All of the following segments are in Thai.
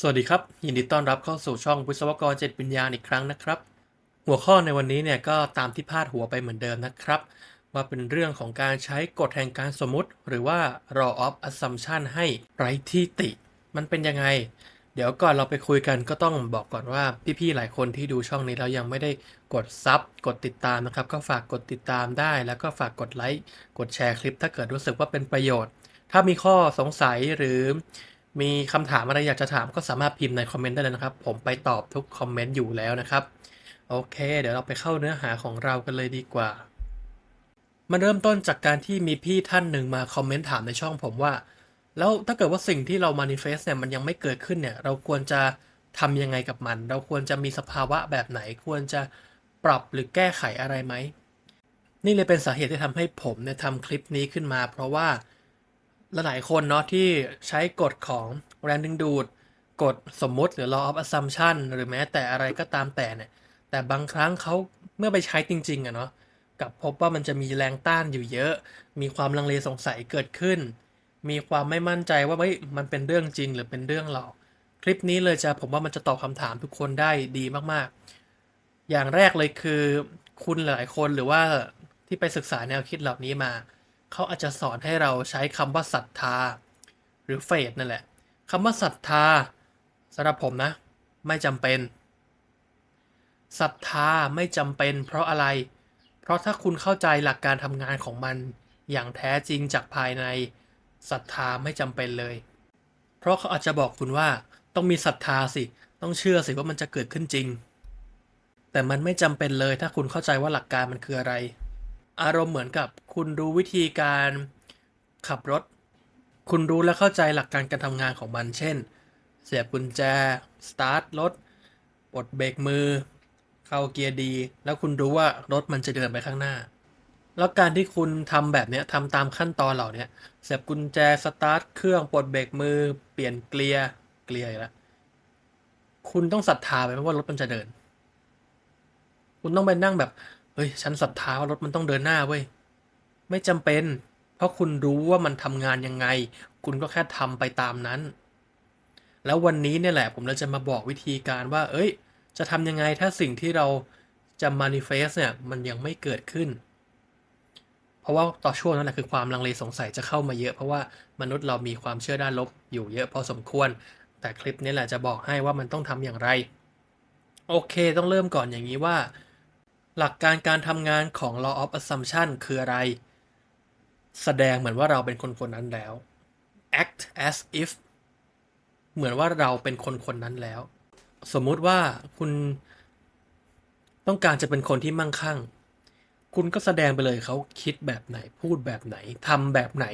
สวัสดีครับ ยินดีต้อนรับเข้าสู่ช่องวิศวกรเจ็ดวิญญาณอีกครั้งนะครับ หัวข้อในวันนี้เนี่ยก็ตามที่พาดหัวไปเหมือนเดิมนะครับว่าเป็นเรื่องของการใช้กฎแห่งการสมมติ หรือว่า law of assumption ให้ไร้ที่ติ มันเป็นยังไง เดี๋ยวก่อนเราไปคุยกันก็ต้องบอกก่อนว่าพี่ๆหลายคนที่ดูช่องนี้แล้วยังไม่ได้กดซับกดติดตามนะครับ ก็ฝากกดติดตามได้ แล้วก็ฝากกดไลค์กดแชร์คลิป ถ้าเกิดรู้สึกว่าเป็นประโยชน์ ถ้ามีข้อสงสัยหรือ มีคำถามอะไรอยากจะถามก็สามารถพิมพ์ในคอมเมนต์ได้เลยนะครับ ผมไปตอบทุกคอมเมนต์อยู่แล้วนะครับ โอเค เดี๋ยวเราไปเข้าเนื้อหาของเรากันเลยดีกว่ามาเริ่มต้นจากการที่มีพี่ท่านหนึ่งมาคอมเมนต์ถามในช่องผมว่า แล้วถ้าเกิดว่าสิ่งที่เรามานิเฟสเนี่ยมันยังไม่เกิดขึ้นเนี่ย เราควรจะทำยังไงกับมัน เราควรจะมีสภาวะแบบไหน ควรจะปรับหรือแก้ไขอะไรไหม นี่เลยเป็นสาเหตุที่ทำให้ผมเนี่ยทำคลิปนี้ขึ้นมา เพราะว่า หลายๆคนเนาะที่ใช้กฎของแรงดึงดูดกฎสมมุติหรือ law of assumption หรือแม้แต่อะไรก็ตามแต่เนี่ย แต่บางครั้งเขาเมื่อไปใช้จริงๆอะเนาะกลับพบว่ามันจะมีแรงต้านอยู่เยอะ มีความลังเลสงสัยเกิดขึ้น มีความไม่มั่นใจว่าเฮ้ยมันเป็นเรื่องจริงหรือเป็นเรื่องหลอก คลิปนี้เลยจะผมว่ามันจะตอบคำถามทุกคนได้ดีมากๆ อย่างแรกเลยคือคุณหลายคนหรือว่าที่ไปศึกษาแนวคิดเหล่านี้มา เขาอาจจะสอนให้เราใช้คำว่าศรัทธา หรือเฟดนั่นแหละคำว่าศรัทธาสำหรับผมนะ ไม่จำเป็นศรัทธาไม่จำเป็น เพราะอะไร เพราะถ้าคุณเข้าใจหลักการทำงานของมัน อย่างแท้จริงจากภายในศรัทธาไม่จำเป็นเลย เพราะเขาอาจจะบอกคุณว่าต้องมีศรัทธาสิ ต้องเชื่อสิว่ามันจะเกิดขึ้นจริง แต่มันไม่จำเป็นเลยถ้าคุณเข้าใจว่าหลักการมันคืออะไร อารมณ์เหมือนกับคุณรู้วิธีการขับรถ คุณรู้และเข้าใจหลักการการทำงานของมัน เช่น เสียบกุญแจ สตาร์ทรถปลดเบรกมือ เข้าเกียร์ดี แล้วคุณรู้ว่ารถมันจะเดินไปข้างหน้า แล้วการที่คุณทำแบบนี้ทำตามขั้นตอนเหล่านี้เสียบกุญแจ สตาร์ทเครื่องปลดเบรกมือ เปลี่ยนเกียร์ เกียร์แล้วคุณต้องศรัทธาไปไหมว่ารถมันจะเดิน คุณต้องไปนั่งแบบ เฮ้ย ฉันศรัทธาว่ารถมันต้องเดินหน้าเว้ย ไม่จำเป็น เพราะคุณรู้ว่ามันทำงานยังไง คุณก็แค่ทำไปตามนั้น แล้ววันนี้เนี่ยแหละผมเลยจะมาบอกวิธีการว่า เอ้ย จะทำยังไงถ้าสิ่งที่เราจะ manifest เนี่ยมันยังไม่เกิดขึ้น เพราะว่าต่อช่วงนั้นแหละคือความลังเลสงสัยจะเข้ามาเยอะ เพราะว่ามนุษย์เรามีความเชื่อด้านลบอยู่เยอะพอสมควร แต่คลิปนี้แหละจะบอกให้ว่ามันต้องทำอย่างไร โอเคต้องเริ่มก่อนอย่างนี้ว่า หลักการการทำงานของ law of assumption คืออะไร แสดงเหมือนว่าเราเป็นคนคนนั้นแล้ว act as if เหมือนว่าเราเป็นคนคนนั้นแล้ว สมมุติว่าคุณต้องการจะเป็นคนที่มั่งคั่ง คุณก็แสดงไปเลยเขาคิดแบบไหน พูดแบบไหนทำแบบไหน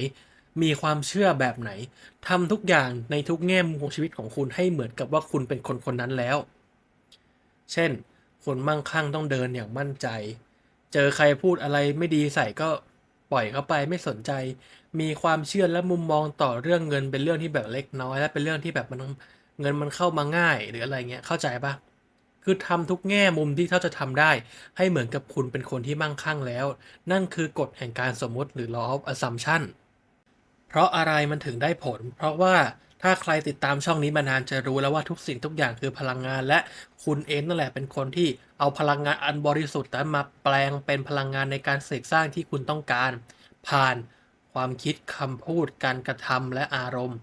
มีความเชื่อแบบไหนทำทุกอย่างในทุกแง่มุมของชีวิตของคุณให้เหมือนกับว่าคุณเป็นคนคนนั้นแล้ว เช่น คนมั่งคั่งต้องเดินอย่างมั่นใจ เจอใครพูดอะไรไม่ดีใส่ก็ปล่อยเขาไปไม่สนใจ มีความเชื่อและมุมมองต่อเรื่องเงินเป็นเรื่องที่แบบเล็กน้อย และเป็นเรื่องที่แบบมันเงินมันเข้ามาง่ายหรืออะไรเงี้ยเข้าใจปะคือทำทุกแง่มุมที่เขาจะทำได้ ให้เหมือนกับคุณเป็นคนที่มั่งคั่งแล้ว นั่นคือกฎแห่งการสมมติหรือ law of assumption เพราะอะไรมันถึงได้ผล เพราะว่า ถ้าใครติดตามช่องนี้มานานจะรู้แล้วว่าทุกสิ่งทุกอย่างคือพลังงาน และคุณเองนั่นแหละเป็นคนที่เอาพลังงานอันบริสุทธิ์นั้นมาแปลงเป็นพลังงานในการเสกสร้างที่คุณต้องการ ผ่านความคิดคำพูดการกระทำและอารมณ์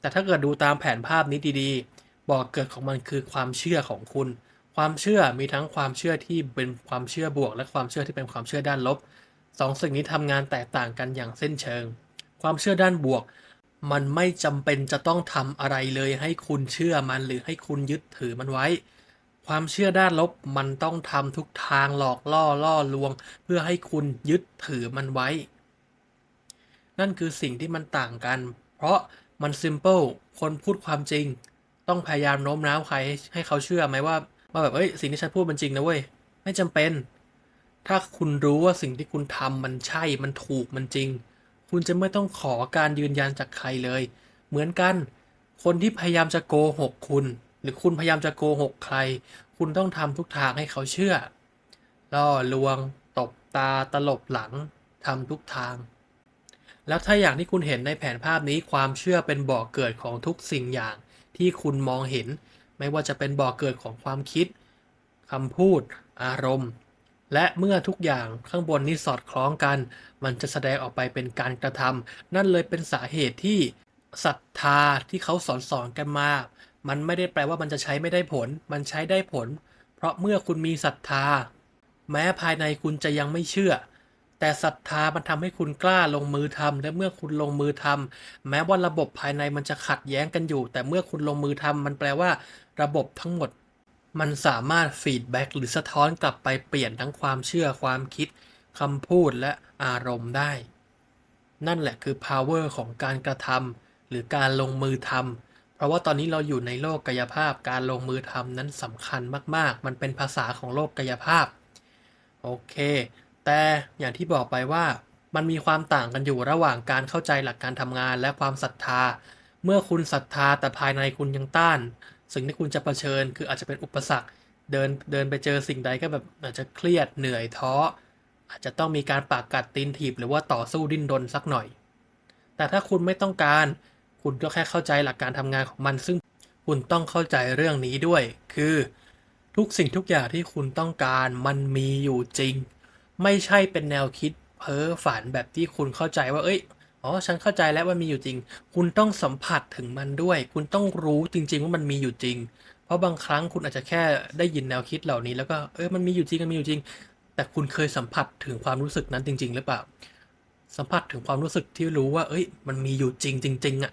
แต่ถ้าเกิดดูตามแผนภาพนี้ดีๆ บอกเกิดของมันคือความเชื่อของคุณ ความเชื่อมีทั้งความเชื่อที่เป็นความเชื่อบวก และความเชื่อที่เป็นความเชื่อด้านลบสองสิ่งนี้ทำงานแตกต่างกันอย่างเส้นเชิง ความเชื่อด้านบวก มันไม่จำเป็นจะต้องทำอะไรเลยให้คุณเชื่อมันหรือให้คุณยึดถือมันไว้ ความเชื่อด้านลบมันต้องทำทุกทางหลอกล่อล่อลวง เพื่อให้คุณยึดถือมันไว้ นั่นคือสิ่งที่มันต่างกัน เพราะมัน simple คนพูดความจริง ต้องพยายามโน้มน้าวใครให้เขาเชื่อไหมว่าว่าแบบเอ้ยสิ่งที่ฉันพูดมันจริงนะเว้ยไม่จำเป็น ถ้าคุณรู้ว่าสิ่งที่คุณทำมันใช่มันถูกมันจริง คุณจะไม่ต้องขอการยืนยันจากใครเลย เหมือนกัน คนที่พยายามจะโกหกคุณ หรือคุณพยายามจะโกหกใคร คุณต้องทำทุกทางให้เขาเชื่อ ล่อลวง ตบตาตลบหลังทำทุกทาง แล้วถ้าอย่างที่คุณเห็นในแผนภาพนี้ความเชื่อเป็นบ่อกเกิดของทุกสิ่งอย่างที่คุณมองเห็น ไม่ว่าจะเป็นบ่อเกิดของความคิดคำพูด อารมณ์ และเมื่อทุกอย่างข้างบนนี้สอดคล้องกัน มันจะแสดงออกไปเป็นการกระทำนั่นเลยเป็นสาเหตุที่ศรัทธาที่เขาสอนสอนกันมา มันไม่ได้แปลว่ามันจะใช้ไม่ได้ผล มันใช้ได้ผล เพราะเมื่อคุณมีศรัทธา แม้ภายในคุณจะยังไม่เชื่อ แต่ศรัทธามันทำให้คุณกล้าลงมือทำและเมื่อคุณลงมือทำแม้ว่าระบบภายในมันจะขัดแย้งกันอยู่ แต่เมื่อคุณลงมือทำมันแปลว่า ระบบทั้งหมด มันสามารถฟีดแบ็กหรือสะท้อนกลับไปเปลี่ยนทั้งความเชื่อความคิดคำพูดและอารมณ์ได้ นั่นแหละคือ power ของการกระทำหรือการลงมือทำเพราะว่าตอนนี้เราอยู่ในโลกกายภาพ การลงมือทำนั้นสำคัญมาก ๆ มันเป็นภาษาของโลกกายภาพ โอเค แต่อย่างที่บอกไปว่า มันมีความต่างกันอยู่ระหว่างการเข้าใจหลักการทำงานและความศรัทธา เมื่อคุณศรัทธาแต่ภายในคุณยังต้าน สิ่งที่คุณจะเผชิญ คืออาจจะเป็นอุปสรรค เดินเดินไปเจอสิ่งใดก็แบบอาจจะเครียดเหนื่อยท้อ อาจจะต้องมีการปากกัดตีนถีบหรือว่าต่อสู้ดิ้นรนสักหน่อย แต่ถ้าคุณไม่ต้องการ คุณก็แค่เข้าใจหลักการทำงานของมัน ซึ่งคุณต้องเข้าใจเรื่องนี้ด้วย คือทุกสิ่งทุกอย่างที่คุณต้องการมันมีอยู่จริง ไม่ใช่เป็นแนวคิดเพ้อฝันแบบที่คุณเข้าใจว่า เอ้ย อ๋อ ฉันเข้าใจแล้วว่ามีอยู่จริง คุณต้องสัมผัสถึงมันด้วย คุณต้องรู้จริง ๆ ว่ามันมีอยู่จริง เพราะบางครั้งคุณอาจจะแค่ได้ยินแนวคิดเหล่านี้ แล้วก็เออมันมีอยู่จริงมันมีอยู่จริง แต่คุณเคยสัมผัสถึงความรู้สึกนั้นจริง ๆ หรือเปล่า สัมผัสถึงความรู้สึกที่รู้ว่า เอ้ย มันมีอยู่จริงจริงๆอะ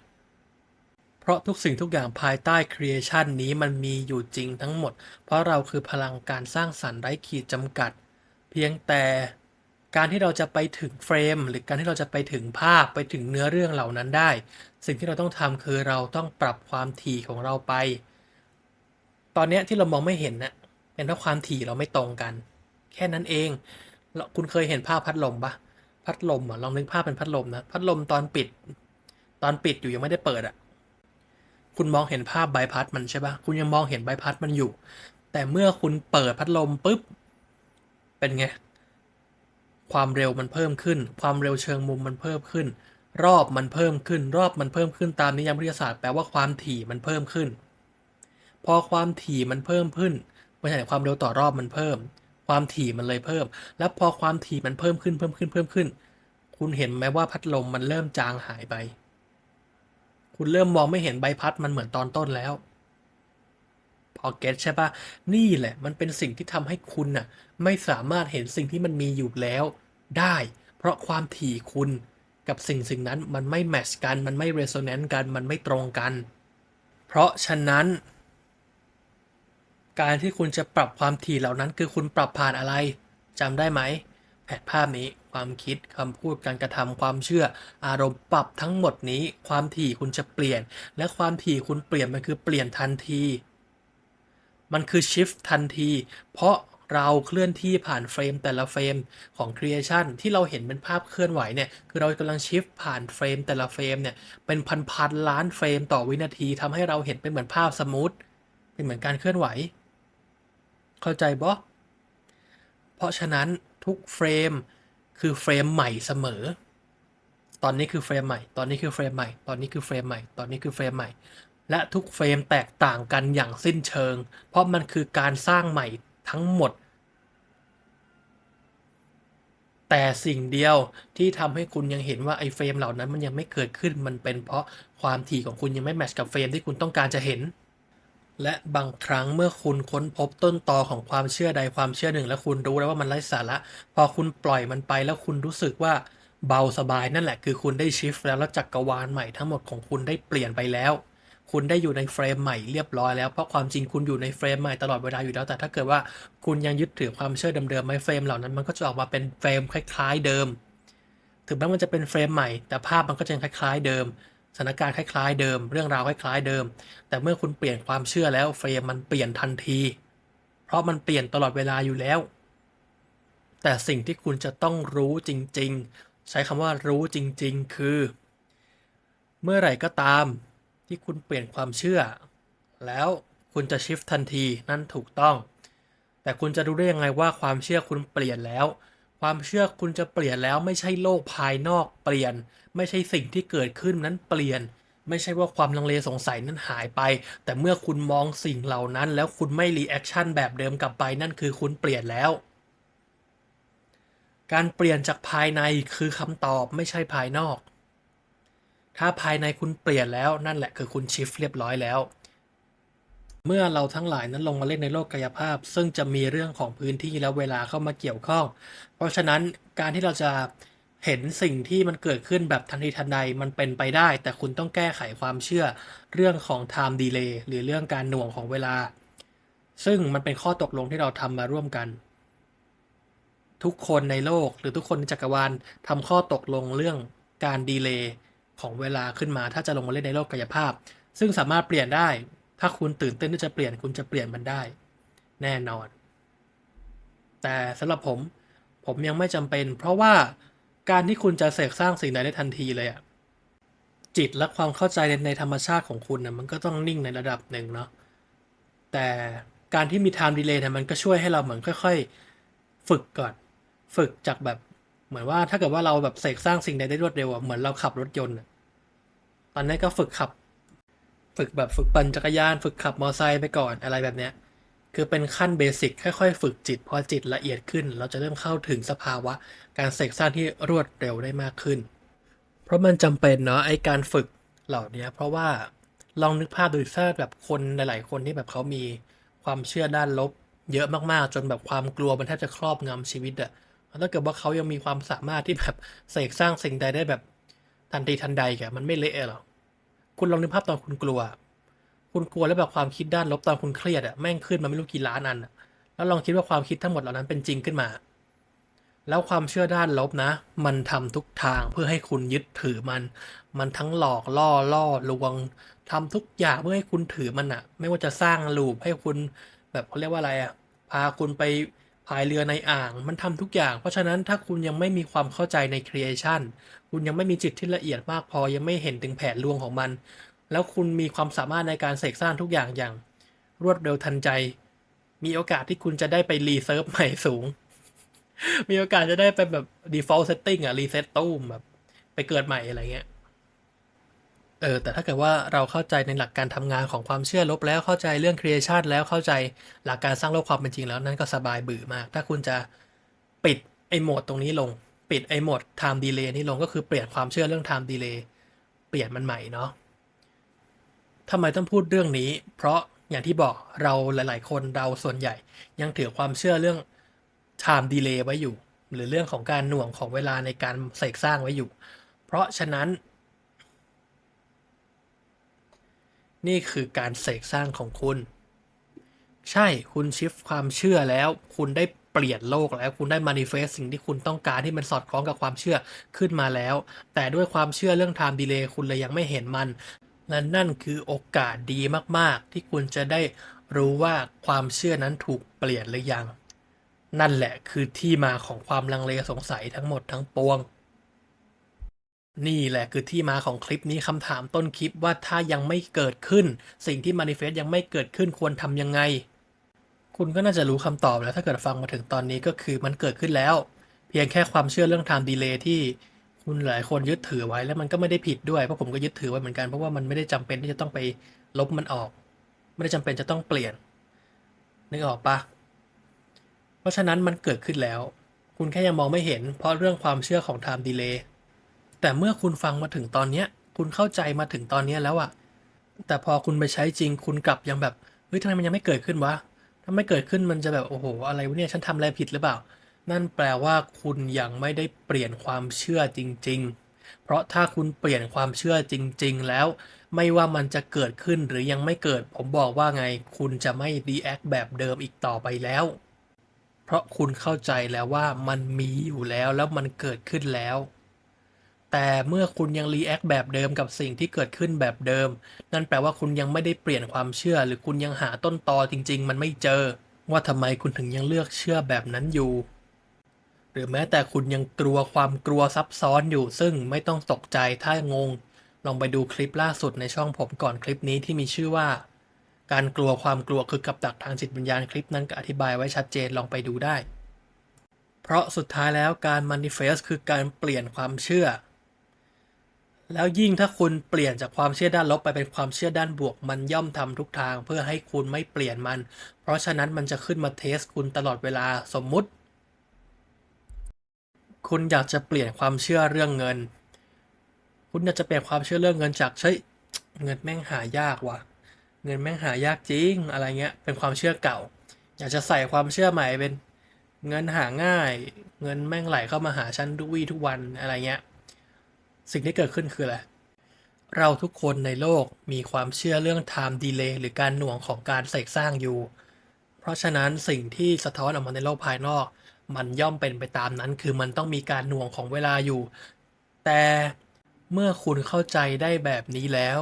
เพราะทุกสิ่งทุกอย่างภายใต้ creation นี้มันมีอยู่จริงทั้งหมด เพราะเราคือพลังการสร้างสรรค์ไร้ขีดจำกัด เพียงแต่ การที่เราจะไปถึงเฟรม หรือการที่เราจะไปถึงภาพไปถึงเนื้อเรื่องเหล่านั้นได้ สิ่งที่เราต้องทำคือเราต้องปรับความถี่ของเราไป ตอนนี้ที่เรามองไม่เห็นนะ่ะเป็นเพราะความถี่เราไม่ตรงกัน แค่นั้นเองแล้วคุณเคยเห็นภาพพัดลมปะพัดลมอะลองนึกภาพเป็นพัดลมนะพัดลมตอนปิด ตอนปิดอยู่ยังไม่ได้เปิดอะคุณมองเห็นภาพใบพัดมันใช่ปะคุณยังมองเห็นใบพัดมันอยู่ แต่เมื่อคุณเปิดพัดลมปุ๊บ เป็นไง ความเร็วมันเพิ่มขึ้น ความเร็วเชิงมุมมันเพิ่มขึ้น รอบมันเพิ่มขึ้น รอบมันเพิ่มขึ้นตามนิยามวิทยาศาสตร์แปลว่าความถี่มันเพิ่มขึ้น พอความถี่มันเพิ่มขึ้นไม่ใช่ความเร็วต่อรอบมันเพิ่ม ความถี่มันเลยเพิ่ม แล้วพอความถี่มันเพิ่มขึ้นเพิ่มขึ้นเพิ่มขึ้น คุณเห็นไหมว่าพัดลมมันเริ่มจางหายไป คุณเริ่มมองไม่เห็นใบพัดมันเหมือนตอนต้นแล้ว พอเก็ตใช่ปะนี่แหละมันเป็นสิ่งที่ทำให้คุณน่ะไม่สามารถเห็นสิ่งที่มันมีอยู่แล้วได้ เพราะความถี่คุณกับสิ่งสิ่งนั้นมันไม่แมชกัน มันไม่เรโซแนนซ์กัน มันไม่ตรงกัน เพราะฉะนั้น การที่คุณจะปรับความถี่เหล่านั้นคือคุณปรับผ่านอะไรจำได้ไหมแผนภาพนี้ความคิดคำพูดการกระทำความเชื่อ อารมณ์ปรับทั้งหมดนี้ ความถี่คุณจะเปลี่ยน และความถี่คุณเปลี่ยนมันคือเปลี่ยนทันที มันคือ shift ทันที เพราะเราเคลื่อนที่ผ่านเฟรมแต่ละเฟรมของ creation ที่เราเห็นเป็นภาพเคลื่อนไหวเนี่ย คือเรากำลัง shift ผ่านเฟรมแต่ละเฟรมเนี่ย เป็นพันพันๆล้านเฟรมต่อวินาทีทำให้เราเห็นเป็นเหมือนภาพสมูทเป็นเหมือนการเคลื่อนไหว เข้าใจบ่เพราะฉะนั้นทุกเฟรมคือเฟรมใหม่เสมอ ตอนนี้คือเฟรมใหม่ ตอนนี้คือเฟรมใหม่ ตอนนี้คือเฟรมใหม่ ตอนนี้คือเฟรมใหม่ และทุกเฟรมแตกต่างกันอย่างสิ้นเชิง เพราะมันคือการสร้างใหม่ทั้งหมด แต่สิ่งเดียวที่ทำให้คุณยังเห็นว่าไอ้เฟรมเหล่านั้นมันยังไม่เกิดขึ้นมันเป็นเพราะความถี่ของคุณยังไม่แมทช์กับเฟรมที่คุณต้องการจะเห็น และบางครั้งเมื่อคุณค้นพบต้นตอของความเชื่อใดความเชื่อหนึ่ง และคุณรู้แล้วว่ามันไร้สาระ พอคุณปล่อยมันไปแล้วคุณรู้สึกว่าเบาสบายนั่นแหละคือคุณได้ชิฟแล้วแล้วจักรวาลใหม่ทั้งหมดของคุณได้เปลี่ยนไปแล้ว คุณได้อยู่ในเฟรมใหม่เรียบร้อยแล้วเพราะความจริงคุณอยู่ในเฟรมใหม่ตลอดเวลาอยู่แล้ว แต่ถ้าเกิดว่าคุณยังยึดถือความเชื่อเดิมๆไม่เฟรมเหล่านั้นมันก็จะออกมาเป็นเฟรมคล้าย ๆเดิม ถึงแม้มันจะเป็นเฟรมใหม่ แต่ภาพมันก็จะยังคล้าย ๆ เดิมสถานการณ์คล้าย ๆ เดิม เรื่องราวคล้าย ๆ เดิม แต่เมื่อคุณเปลี่ยนความเชื่อแล้วเฟรมมันเปลี่ยนทันที เพราะมันเปลี่ยนตลอดเวลาอยู่แล้ว แต่สิ่งที่คุณจะต้องรู้จริง ๆ ใช้คำว่ารู้จริง ๆ คือ เมื่อไหร่ก็ตาม ที่คุณเปลี่ยนความเชื่อ แล้วคุณจะชิฟทันทีนั่นถูกต้อง แต่คุณจะรู้ได้ยังไงว่าความเชื่อคุณเปลี่ยนแล้ว ความเชื่อคุณจะเปลี่ยนแล้วไม่ใช่โลกภายนอกเปลี่ยน ไม่ใช่สิ่งที่เกิดขึ้นนั้นเปลี่ยน ไม่ใช่ว่าความลังเลสงสัยนั้นหายไป แต่เมื่อคุณมองสิ่งเหล่านั้น แล้วคุณไม่รีแอคชั่นแบบเดิมกลับไปนั่นคือคุณเปลี่ยนแล้วการเปลี่ยนจากภายในคือคำตอบไม่ใช่ภายนอก ถ้าภายในคุณเปลี่ยนแล้วนั่นแหละคือคุณชิฟเรียบร้อยแล้ว เมื่อเราทั้งหลายนั้นลงมาเล่นในโลกกายภาพ ซึ่งจะมีเรื่องของพื้นที่และเวลาเข้ามาเกี่ยวข้อง เพราะฉะนั้นการที่เราจะเห็นสิ่งที่มันเกิดขึ้นแบบทันทีทันใดมันเป็นไปได้ แต่คุณต้องแก้ไขความเชื่อเรื่องของ time delay หรือเรื่องการหน่วงของเวลา ซึ่งมันเป็นข้อตกลงที่เราทำมาร่วมกัน ทุกคนในโลกหรือทุกคนในจักรวาลทำข้อตกลงเรื่องการดีเลย์ ของเวลาขึ้นมา ถ้าจะลงมาเล่นในโลกกายภาพ ซึ่งสามารถเปลี่ยนได้ ถ้าคุณตื่นเต้นที่จะเปลี่ยนคุณจะเปลี่ยนมันได้ แน่นอน แต่สำหรับผมผมยังไม่จำเป็น เพราะว่าการที่คุณจะเสกสร้างสิ่งใดได้ทันทีเลยอะจิตและความเข้าใจในในธรรมชาติของคุณนะมันก็ต้องนิ่งในระดับหนึ่งเนาะแต่การที่มี time delay เนี่ยมันก็ช่วยให้เราเหมือนค่อย ๆ ฝึกก่อน ฝึกจากแบบ เหมือนว่าถ้าเกิดว่าเราแบบเสกสร้างสิ่งใดได้รวดเร็วอะเหมือนเราขับรถยนต์อะตอนนี้ก็ฝึกขับ ฝึกแบบฝึกปั่นจักรยาน ฝึกขับมอเตอร์ไซค์ไปก่อนอะไรแบบเนี้ย คือเป็นขั้นเบสิกค่อยๆ ฝึกจิต พอจิตละเอียดขึ้น เราจะเริ่มเข้าถึงสภาวะ การเสกสร้างที่รวดเร็วได้มากขึ้น เพราะมันจำเป็นเนาะไอการฝึกเหล่านี้เพราะว่าลองนึกภาพดูถ้าแบบคนหลาย ๆ คนที่แบบเขามีความเชื่อด้านลบ เยอะมากๆ จนแบบความกลัวมันแทบจะครอบงำชีวิตอะ ถ้าเกิดว่าเขายังมีความสามารถที่แบบเสกสร้างสิ่งใดได้แบบทันทีทันใดแกมันไม่เละหรอคุณลองนึกภาพตอนคุณกลัว คุณกลัวแล้วแบบความคิดด้านลบตอนคุณเครียดอะแม่งขึ้นมาไม่รู้กี่ล้านอันแล้วลองคิดว่าความคิดทั้งหมดเหล่านั้นเป็นจริงขึ้นมา แล้วความเชื่อด้านลบนะ มันทำทุกทางเพื่อให้คุณยึดถือมัน มันทั้งหลอกล่อล่อลวงทำทุกอย่างเพื่อให้คุณถือมันอะไม่ว่าจะสร้างลูปให้คุณแบบเขาเรียกว่าอะไรอะพาคุณไป พายเรือในอ่าง มันทำทุกอย่าง เพราะฉะนั้นถ้าคุณยังไม่มีความเข้าใจในครีเอชันคุณยังไม่มีจิตที่ละเอียดมากพอยังไม่เห็นถึงแผนลวงของมัน แล้วคุณมีความสามารถในการเสกสร้างทุกอย่างอย่าง รวดเร็วทันใจ มีโอกาสที่คุณจะได้ไปรีเซิร์ฟใหม่สูง มีโอกาสจะได้ไปแบบ default setting อะ reset ตู้มแบบไปเกิดใหม่อะไรเงี้ย เออแต่ถ้าเกิดว่าเราเข้าใจในหลักการทำงานของความเชื่อลบแล้วเข้าใจเรื่อง creation แล้วเข้าใจหลักการสร้างโลกความเป็นจริงแล้วนั่นก็สบายบื่อมาก ถ้าคุณจะปิดไอ้โหมดตรงนี้ลง ปิดไอ้โหมด time delay นี่ลงก็คือเปลี่ยนความเชื่อเรื่อง time delay เปลี่ยนมันใหม่เนาะทำไมต้องพูดเรื่องนี้ เพราะอย่างที่บอกเราหลาย ๆ คนเราส่วนใหญ่ ยังถือความเชื่อเรื่อง time delay ไว้อยู่ หรือเรื่องของการหน่วงของเวลาในการเสกสร้างไว้อยู่ เพราะฉะนั้น นี่คือการเสกสร้างของคุณ ใช่คุณชิฟความเชื่อแล้ว คุณได้เปลี่ยนโลกแล้วคุณได้มานิเฟสสิ่งที่คุณต้องการที่มันสอดคล้องกับความเชื่อขึ้นมาแล้ว แต่ด้วยความเชื่อเรื่อง time delay คุณเลยยังไม่เห็นมันและนั่นคือโอกาสดีมาก ๆ ที่คุณจะได้รู้ว่าความเชื่อนั้นถูกเปลี่ยนหรือยัง นั่นแหละคือที่มาของความลังเลสงสัยทั้งหมดทั้งปวง นี่แหละคือที่มาของคลิปนี้คำถามต้นคลิปว่าถ้ายังไม่เกิดขึ้น สิ่งที่มานิเฟสยังไม่เกิดขึ้นควรทำยังไง คุณก็น่าจะรู้คำตอบแล้วถ้าเกิดฟังมาถึงตอนนี้ก็คือมันเกิดขึ้นแล้ว เพียงแค่ความเชื่อเรื่อง time delay ที่คุณหลายคนยึดถือไว้แล้วมันก็ไม่ได้ผิดด้วยเพราะผมก็ยึดถือไว้เหมือนกันเพราะว่ามันไม่ได้จำเป็นที่จะต้องไปลบมันออก ไม่ได้จำเป็นจะต้องเปลี่ยนนึกออกปะเพราะฉะนั้นมันเกิดขึ้นแล้ว คุณแค่ยังมองไม่เห็น เพราะเรื่องความเชื่อของ time delay แต่เมื่อคุณฟังมาถึงตอนเนี้ย คุณเข้าใจมาถึงตอนเนี้ยแล้วอะแต่พอคุณไปใช้จริง คุณกลับยังแบบเฮ้ยทำไมมันยังไม่เกิดขึ้นวะถ้าไม่เกิดขึ้นมันจะแบบโอ้โหอะไรวะเนี่ยฉันทำอะไรผิดหรือเปล่า นั่นแปลว่าคุณยังไม่ได้เปลี่ยนความเชื่อจริง ๆ เพราะถ้าคุณเปลี่ยนความเชื่อจริง ๆ แล้ว ไม่ว่ามันจะเกิดขึ้นหรือยังไม่เกิด ผมบอกว่าไง คุณจะไม่รีแอคแบบเดิมอีกต่อไปแล้ว เพราะคุณเข้าใจแล้วว่ามันมีอยู่แล้วแล้วมันเกิดขึ้นแล้ว แต่เมื่อคุณยังรีแอคแบบเดิมกับสิ่งที่เกิดขึ้นแบบเดิม นั่นแปลว่าคุณยังไม่ได้เปลี่ยนความเชื่อ หรือคุณยังหาต้นตอจริง ๆ มันไม่เจอ ว่าทำไมคุณถึงยังเลือกเชื่อแบบนั้นอยู่ หรือแม้แต่คุณยังกลัวความกลัวซับซ้อนอยู่ ซึ่งไม่ต้องตกใจถ้างง ลองไปดูคลิปล่าสุดในช่องผมก่อนคลิปนี้ที่มีชื่อว่า การกลัวความกลัวคือกับดักทางจิตวิญญาณคลิปนั้นก็อธิบายไว้ชัดเจนลองไปดูได้ เพราะสุดท้ายแล้วการ manifest คือการเปลี่ยนความเชื่อ แล้วยิ่งถ้าคุณเปลี่ยนจากความเชื่อด้านลบไปเป็นความเชื่อด้านบวก มันย่อมทำทุกทางเพื่อให้คุณไม่เปลี่ยนมัน เพราะฉะนั้นมันจะขึ้นมาเทสคุณตลอดเวลาสมมุติ คุณอยากจะเปลี่ยนความเชื่อเรื่องเงิน คุณอยากจะเปลี่ยนความเชื่อเรื่องเงินจากใช้เงินแม่งหายากว่ะ เงินแม่งหายากจริงอะไรเงี้ยเป็นความเชื่อเก่า อยากจะใส่ความเชื่อใหม่เป็นเงินหาง่าย เงินแม่งไหลเข้ามาหาฉันทุกวี่ทุกวันอะไรเงี้ย สิ่งที่เกิดขึ้นคืออะไร เราทุกคนในโลกมีความเชื่อเรื่อง time delay หรือการหน่วงของการเสกสร้างอยู่ เพราะฉะนั้นสิ่งที่สะท้อนออกมาในโลกภายนอก มันย่อมเป็นไปตามนั้น คือมันต้องมีการหน่วงของเวลาอยู่ แต่เมื่อคุณเข้าใจได้แบบนี้แล้ว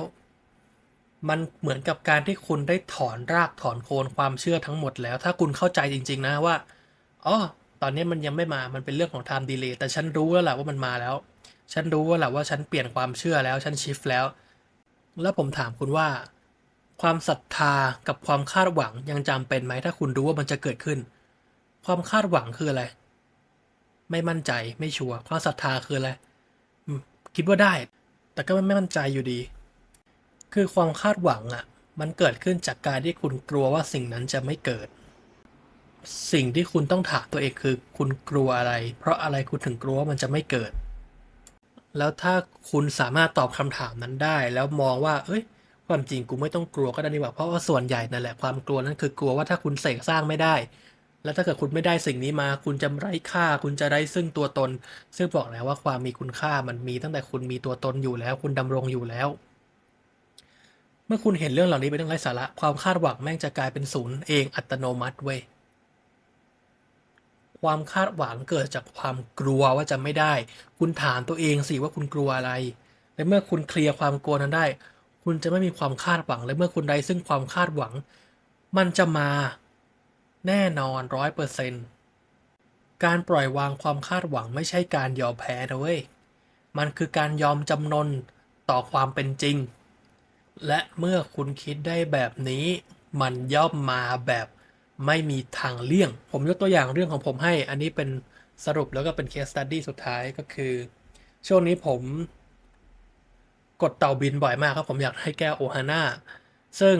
มันเหมือนกับการที่คุณได้ถอนรากถอนโคนความเชื่อทั้งหมดแล้ว ถ้าคุณเข้าใจจริง ๆ นะว่าอ๋อตอนนี้มันยังไม่มา มันเป็นเรื่องของ time delay แต่ฉันรู้แล้วแหละว่ามันมาแล้ว ฉันรู้แล้วแหละว่าฉันเปลี่ยนความเชื่อแล้วฉันชิฟแล้ว แล้วผมถามคุณว่า ความศรัทธากับความคาดหวังยังจำเป็นไหมถ้าคุณรู้ว่ามันจะเกิดขึ้น ความคาดหวังคืออะไร ไม่มั่นใจไม่ชัวร์ความศรัทธาคืออะไรคิดว่าได้ แต่ก็ไม่มั่นใจอยู่ดี คือความคาดหวังอะ่ะ มันเกิดขึ้นจากการที่คุณกลัวว่าสิ่งนั้นจะไม่เกิด สิ่งที่คุณต้องถามตัวเองคือ คุณกลัวอะไร เพราะอะไรคุณถึงกลัวว่ามันจะไม่เกิด แล้วถ้าคุณสามารถตอบคำถามนั้นได้ แล้วมองว่า เอ้ย ความจริงกูไม่ต้องกลัวก็ได้นี่หว่าเพราะว่าส่วนใหญ่นั่นแหละความกลัวนั้นคือกลัวว่าถ้าคุณเสกสร้างไม่ได้ แล้วถ้าเกิดคุณไม่ได้สิ่งนี้มา คุณจะไร้ค่า คุณจะไร้ซึ่งตัวตน ซึ่งบอกแล้วว่าความมีคุณค่ามันมีตั้งแต่คุณมีตัวตนอยู่แล้ว คุณดำรงอยู่แล้ว เมื่อคุณเห็นเรื่องเหล่านี้เป็นเรื่องไร้สาระความคาดหวังแม่งจะกลายเป็นศูนย์เองอัตโนมัติเว้ย ความคาดหวังเกิดจากความกลัวว่าจะไม่ได้ คุณถามตัวเองสิว่าคุณกลัวอะไร และเมื่อคุณเคลียร์ความกลัวนั้นได้ คุณจะไม่มีความคาดหวัง และเมื่อคุณได้ซึ่งความคาดหวัง มันจะมาแน่นอนร้อยเปอร์เซนต์การปล่อยวางความคาดหวังไม่ใช่การยอมแพ้นะเว้ย มันคือการยอมจำนนต่อความเป็นจริง และเมื่อคุณคิดได้แบบนี้ มันย่อมมาแบบ ไม่มีทางเลี่ยง ผมยกตัวอย่างเรื่องของผมให้ อันนี้เป็นสรุปแล้วก็เป็น case study สุดท้ายก็คือ ช่วงนี้ผมกดเต่าบินบ่อยมากครับ ผมอยากให้แก้วโอฮาน่าซึ่ง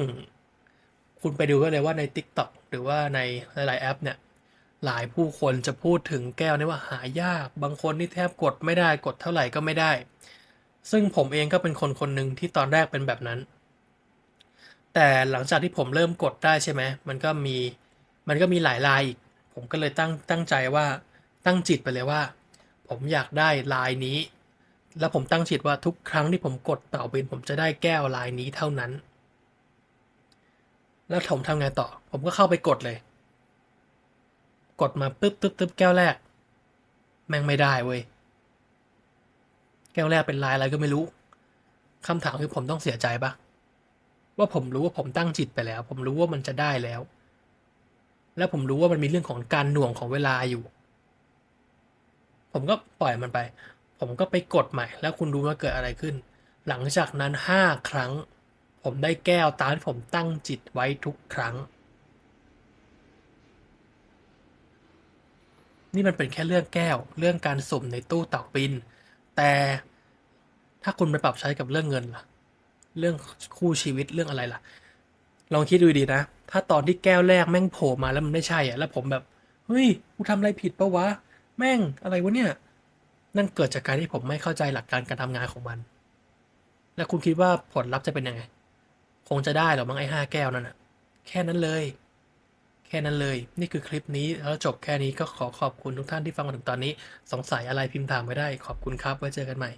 คุณไปดูได้เลยว่าใน TikTok หรือว่าในหลาย ๆ แอปเนี่ย หลายผู้คนจะพูดถึงแก้วนี้ว่าหายาก บางคนนี่แทบกดไม่ได้กดเท่าไหร่ก็ไม่ได้ ซึ่งผมเองก็เป็นคนคนหนึ่งที่ตอนแรกเป็นแบบนั้น แต่หลังจากที่ผมเริ่มกดได้ใช่ไหมมันก็มี มันก็มีหลายลายอีก ผมก็เลยตั้งตั้งใจว่าตั้งจิตไปเลยว่า ผมอยากได้ลายนี้ แล้วผมตั้งจิตว่าทุกครั้งที่ผมกดเต่าบิน ผมจะได้แก้วลายนี้เท่านั้น แล้วผมทำไงต่อ ผมก็เข้าไปกดเลย กดมาปึ๊บปึ๊บปึ๊บแก้วแรก แม่งไม่ได้เว้ยแก้วแรกเป็นลายอะไรก็ไม่รู้คำถามคือผมต้องเสียใจปะว่าผมรู้ว่าผมตั้งจิตไปแล้ว ผมรู้ว่ามันจะได้แล้ว แล้วผมรู้ว่ามันมีเรื่องของการหน่วงของเวลาอยู่ ผมก็ปล่อยมันไป ผมก็ไปกดใหม่ แล้วคุณรู้ว่าเกิดอะไรขึ้น หลังจากนั้นห้าครั้ง ผมได้แก้วตามที่ผมตั้งจิตไว้ทุกครั้ง นี่มันเป็นแค่เรื่องแก้ว เรื่องการสุ่มในตู้เต่าบิน แต่ถ้าคุณไปปรับใช้กับเรื่องเงินล่ะ เรื่องคู่ชีวิตเรื่องอะไรล่ะ ลองคิดดูดีนะ ถ้าตอนที่แก้วแรกแม่งโผล่มาแล้วมันไม่ใช่อะแล้วผมแบบเฮ้ยกูทำอะไรผิดปะวะ แม่งอะไรวะเนี่ย นั่นเกิดจากการที่ผมไม่เข้าใจหลักการการทำงานของมัน แล้วคุณคิดว่าผลลัพธ์จะเป็นยังไง คงจะได้หรอมั้งไอ้ห้าแก้วนั่นอะแค่นั้นเลย แค่นั้นเลย นี่คือคลิปนี้แล้วจบแค่นี้ก็ขอขอบคุณทุกท่านที่ฟังมาถึงตอนนี้ สงสัยอะไรพิมพ์ถามไว้ได้ ขอบคุณครับ ไว้เจอกันใหม่